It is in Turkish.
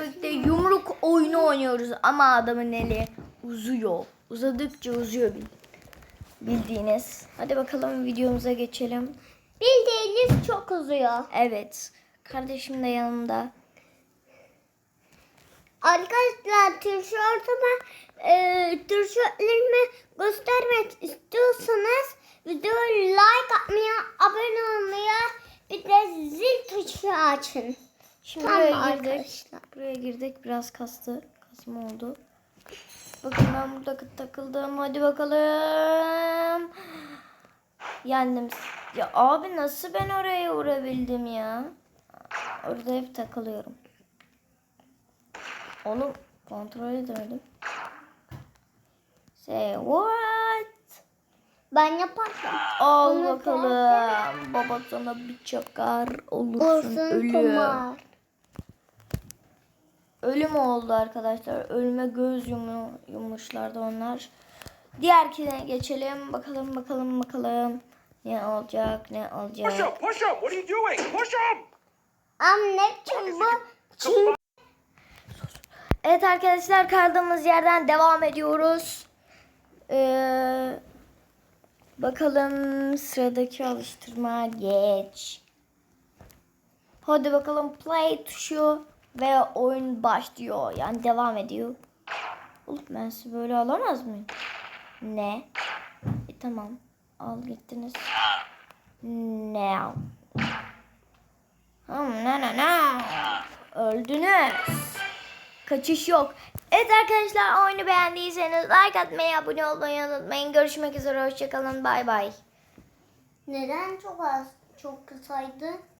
birlikte yumruk oyunu oynuyoruz ama adamın eli uzuyor. Uzadıkça uzuyor bil- bildiğiniz. Hadi bakalım videomuza geçelim. Bildiğiniz çok uzuyor. Evet. Kardeşim de yanımda. Arkadaşlar tişörtüme, e, tişörtlerimi göstermek istiyorsanız videoyu like atmaya, abone olmaya bir de zil tuşu açın. Şimdi Tamam buraya girdik. arkadaşlar. Buraya girdik. Biraz kastı. Kasma oldu. Bakın ben burada takıldım. Hadi bakalım. Yendim. Ya abi nasıl ben oraya vurabildim ya? Orada hep takılıyorum. Oğlum kontrol edemedim. Say what? Ben yaparım. Al Bunu bakalım. Baba sana bir çakar olursun Olsun ölüm. kumar. Ölüm oldu arkadaşlar. Ölüme göz yumu, yummuşlardı onlar. Diğerkine geçelim. Bakalım bakalım bakalım. Ne olacak ne Push olacak. him! Push him! What are you doing? Push him! Anne için bu Çin Evet arkadaşlar kaldığımız yerden devam ediyoruz. Ee, bakalım sıradaki alıştırma geç. Hadi bakalım play tuşu ve oyun başlıyor. Yani devam ediyor. Oğlum ben sizi böyle alamaz mıyım? Ne? E, tamam. Al gittiniz. Now. Hmm, ne ne ne. Öldünüz. Kaçış yok. Evet arkadaşlar oyunu beğendiyseniz like atmayı, abone olmayı unutmayın. Görüşmek üzere. Hoşçakalın. Bay bay. neden çok az çok kısaydı?